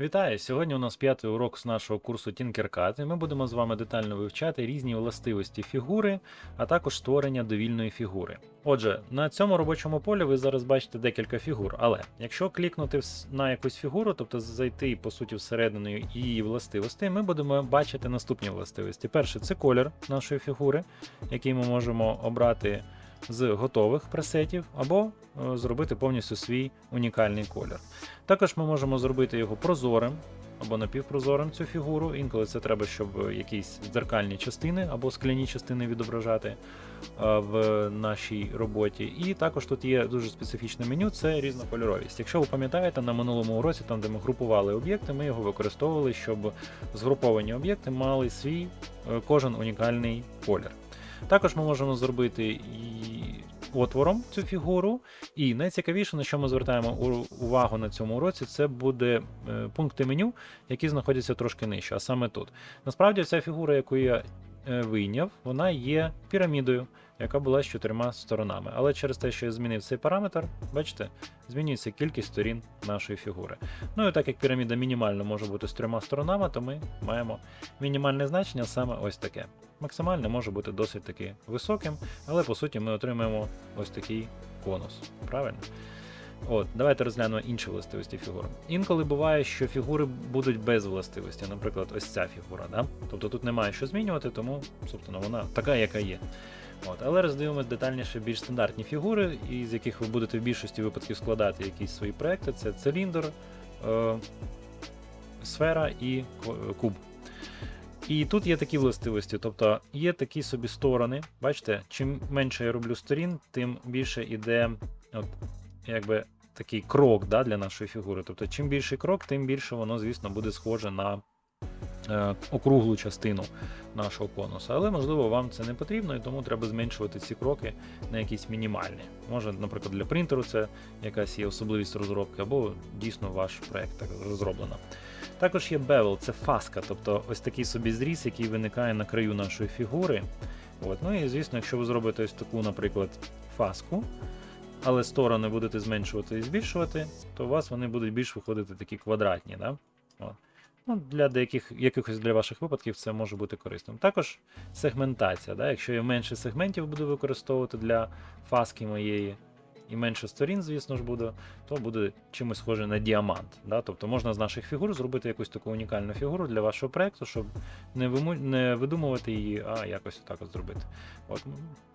Вітаю! Сьогодні у нас п'ятий урок з нашого курсу Tinkercad, і ми будемо з вами детально вивчати різні властивості фігури, а також створення довільної фігури. Отже, на цьому робочому полі ви зараз бачите декілька фігур, але якщо клікнути на якусь фігуру, тобто зайти по суті всередину її властивостей, ми будемо бачити наступні властивості. Перше це колір нашої фігури, який ми можемо обрати з готових пресетів, або е, зробити повністю свій унікальний колір. Також ми можемо зробити його прозорим або напівпрозорим цю фігуру. Інколи це треба, щоб якісь дзеркальні частини або скляні частини відображати е, в нашій роботі. І також тут є дуже специфічне меню це різнокольоровість. Якщо ви пам'ятаєте, на минулому уроці, там де ми групували об'єкти, ми його використовували, щоб згруповані об'єкти мали свій е, кожен унікальний колір. Також ми можемо зробити і отвором цю фігуру, і найцікавіше, на що ми звертаємо увагу на цьому уроці, це буде е, пункти меню, які знаходяться трошки нижче, а саме тут. Насправді, ця фігура, яку я вийняв, вона є пірамідою, яка була з чотирма сторонами. Але через те, що я змінив цей параметр, бачите, змінюється кількість сторін нашої фігури. Ну і так як піраміда мінімально може бути з трьома сторонами, то ми маємо мінімальне значення саме ось таке. Максимальне може бути досить таки високим, але по суті ми отримаємо ось такий конус. Правильно? От, давайте розглянемо інші властивості фігур. Інколи буває, що фігури будуть без властивості, наприклад, ось ця фігура. Да? Тобто тут немає що змінювати, тому собственно, вона така, яка є. От, але роздивимось детальніше більш стандартні фігури, із яких ви будете в більшості випадків складати якісь свої проекти. Це циліндр, е, сфера і куб. І тут є такі властивості, тобто є такі собі сторони. Бачите, чим менше я роблю сторін, тим більше іде от, якби такий крок да, для нашої фігури. Тобто, чим більший крок, тим більше воно, звісно, буде схоже на е, округлу частину нашого конуса. Але можливо вам це не потрібно, і тому треба зменшувати ці кроки на якісь мінімальні. Може, наприклад, для принтеру це якась є особливість розробки, або дійсно ваш проект так розроблено. Також є bevel, це фаска, тобто ось такий собі зріз, який виникає на краю нашої фігури. От. Ну і звісно, якщо ви зробите ось таку, наприклад, фаску, але сторони будете зменшувати і збільшувати, то у вас вони будуть більш виходити такі квадратні. Да? От. Ну, для деяких якихось для ваших випадків це може бути корисним. Також сегментація. Да? Якщо я менше сегментів буду використовувати для фаски моєї, і менше сторін, звісно ж, буде, то буде чимось схоже на діамант. Да? Тобто можна з наших фігур зробити якусь таку унікальну фігуру для вашого проекту, щоб не, виму... не видумувати її, а якось так зробити. От,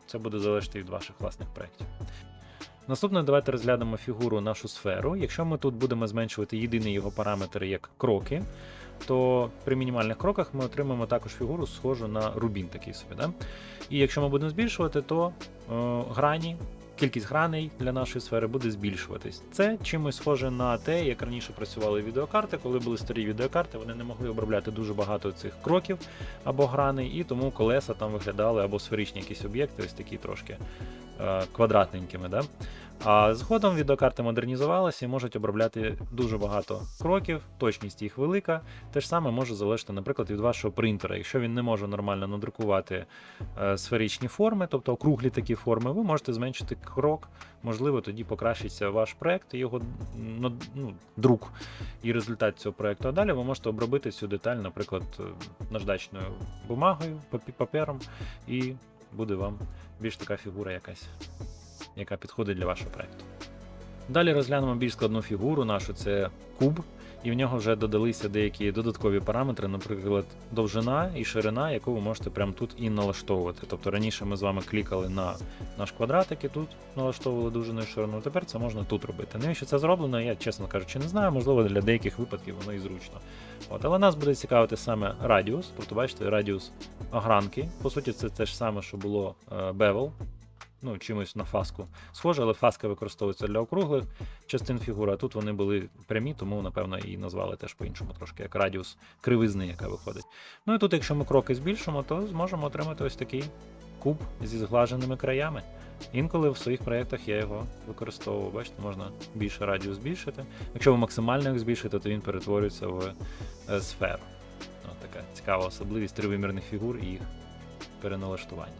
це буде залежати від ваших власних проєктів. Наступне, давайте розглянемо фігуру нашу сферу. Якщо ми тут будемо зменшувати єдиний його параметр як кроки, то при мінімальних кроках ми отримаємо також фігуру схожу на рубін такий собі. Да? І якщо ми будемо збільшувати, то е, грані, кількість граней для нашої сфери буде збільшуватись. Це чимось схоже на те, як раніше працювали відеокарти, коли були старі відеокарти, вони не могли обробляти дуже багато цих кроків або граней, і тому колеса там виглядали або сферичні якісь об'єкти, ось такі трошки е, квадратненькими. Да? А згодом відеокарти модернізувалися і можуть обробляти дуже багато кроків, точність їх велика. Те ж саме може залежати, наприклад, від вашого принтера. Якщо він не може нормально надрукувати е, сферичні форми, тобто округлі такі форми, ви можете зменшити крок, можливо, тоді покращиться ваш проект і його ну, ну, друк і результат цього проекту. А далі ви можете обробити цю деталь, наприклад, е, наждачною бумагою, папером, і буде вам більш така фігура якась, яка підходить для вашого проекту. Далі розглянемо більш складну фігуру нашу, це куб, і в нього вже додалися деякі додаткові параметри, наприклад, довжина і ширина, яку ви можете прямо тут і налаштовувати. Тобто раніше ми з вами клікали на наш квадратик і тут налаштовували довжину і ширину. Тепер це можна тут робити. Навіщо це зроблено, я чесно кажучи, не знаю. Можливо, для деяких випадків воно і зручно. От, але нас буде цікавити саме радіус, тобто бачите, радіус огранки. По суті, це те ж саме, що було е, bevel, ну, чимось на фаску схоже, але фаска використовується для округлих частин фігури, а тут вони були прямі, тому, напевно, і назвали теж по-іншому трошки, як радіус кривизни, яка виходить. Ну і тут, якщо ми кроки збільшимо, то зможемо отримати ось такий куб зі зглаженими краями. Інколи в своїх проєктах я його використовував. Бачите, можна більше радіус збільшити. Якщо ви максимально їх збільшите, то він перетворюється в е, сферу. Ось така цікава особливість тривимірних фігур і їх переналаштування.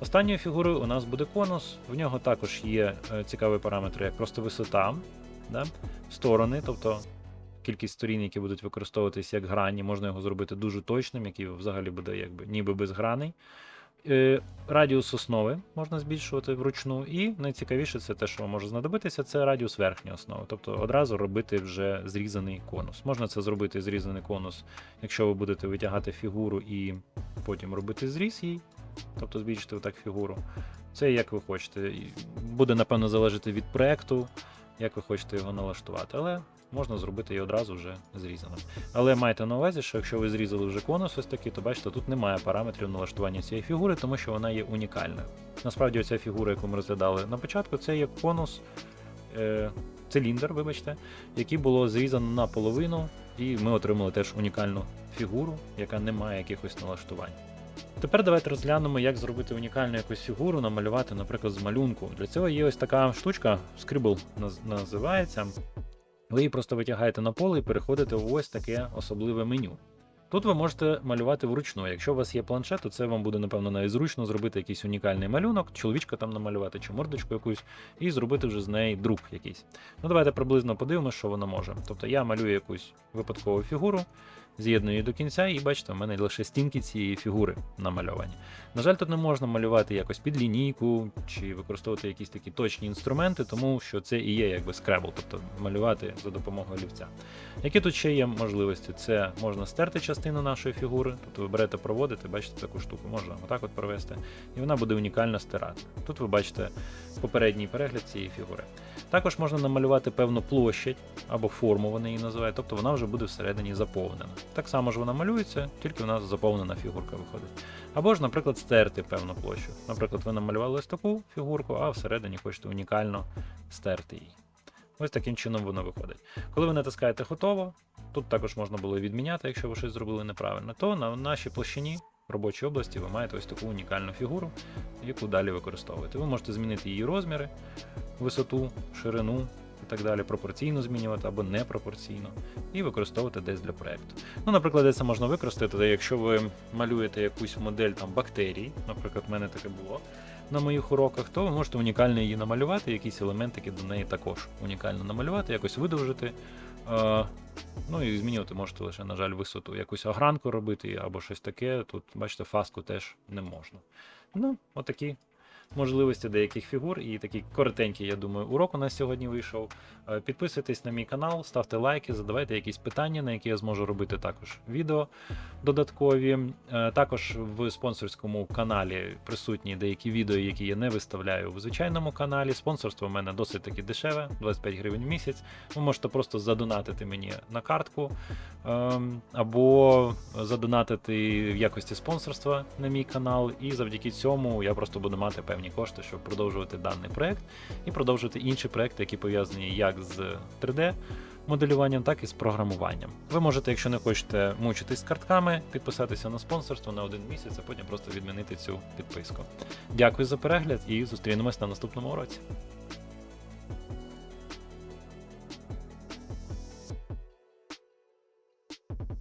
Останньою фігурою у нас буде конус. В нього також є е, цікаві параметри, як просто висота, да? сторони, тобто кількість сторін, які будуть використовуватись як грані, можна його зробити дуже точним, який взагалі буде якби ніби безграний. Е, Радіус основи можна збільшувати вручну, і найцікавіше це те, що може знадобитися, це радіус верхньої основи. Тобто одразу робити вже зрізаний конус. Можна це зробити зрізаний конус, якщо ви будете витягати фігуру і потім робити зріз їй, тобто збільшити отак фігуру. Це як ви хочете. Буде, напевно, залежати від проекту, як ви хочете його налаштувати. Але можна зробити і одразу вже зрізаним. Але майте на увазі, що якщо ви зрізали вже конус ось такий, то бачите, тут немає параметрів налаштування цієї фігури, тому що вона є унікальною. Насправді, оця фігура, яку ми розглядали на початку, це є конус, е, циліндр, вибачте, який було зрізано наполовину, і ми отримали теж унікальну фігуру, яка не має якихось налаштувань. Тепер давайте розглянемо, як зробити унікальну якусь фігуру, намалювати, наприклад, з малюнку. Для цього є ось така штучка, наз- називається. Ви її просто витягаєте на поле і переходите в ось таке особливе меню. Тут ви можете малювати вручну. Якщо у вас є планшет, то це вам буде, напевно, навіть зручно зробити якийсь унікальний малюнок, чоловічка там намалювати чи мордочку якусь, і зробити вже з неї друк якийсь. Ну, давайте приблизно подивимося, що вона може. Тобто я малюю якусь випадкову фігуру, з'єдную до кінця, і бачите, в мене лише стінки цієї фігури намальовані. На жаль, тут не можна малювати якось під лінійку чи використовувати якісь такі точні інструменти, тому що це і є якби скребл, тобто малювати за допомогою олівця. Які тут ще є можливості? Це можна стерти частину нашої фігури, тобто ви берете проводите, бачите таку штуку, можна отак от провести, і вона буде унікально стирати. Тут ви бачите попередній перегляд цієї фігури. Також можна намалювати певну площадь або форму, вони її називають, тобто вона вже буде всередині заповнена. Так само ж вона малюється, тільки у нас заповнена фігурка виходить. Або ж, наприклад, стерти певну площу. Наприклад, ви намалювали ось таку фігурку, а всередині хочете унікально стерти її. Ось таким чином воно виходить. Коли ви натискаєте готово, тут також можна було відміняти, якщо ви щось зробили неправильно, то на нашій площині робочій області ви маєте ось таку унікальну фігуру, яку далі використовуєте. Ви можете змінити її розміри, висоту, ширину і так далі, пропорційно змінювати або непропорційно, і використовувати десь для проєкту. Ну, наприклад, де це можна використати, якщо ви малюєте якусь модель там бактерій, наприклад, в мене таке було на моїх уроках, то ви можете унікально її намалювати, якісь елементики до неї також унікально намалювати, якось видовжити. Е, ну і змінювати можете лише, на жаль, висоту. Якусь огранку робити або щось таке. Тут, бачите, фаску теж не можна. Ну, отакі можливості деяких фігур і такий коротенький, я думаю, урок у нас сьогодні вийшов. Е, Підписуйтесь на мій канал, ставте лайки, задавайте якісь питання, на які я зможу робити також відео додаткові. Е, Також в спонсорському каналі присутні деякі відео, які я не виставляю в звичайному каналі. Спонсорство в мене досить таки дешеве, 25 гривень в місяць. Ви можете просто задонатити мені на картку ем, або задонатити в якості спонсорства на мій канал. І завдяки цьому я просто буду мати певні кошти, щоб продовжувати даний проект і продовжувати інші проекти, які пов'язані як з 3D. Моделюванням, так і з програмуванням. Ви можете, якщо не хочете мучитись з картками, підписатися на спонсорство на один місяць, а потім просто відмінити цю підписку. Дякую за перегляд і зустрінемось на наступному уроці.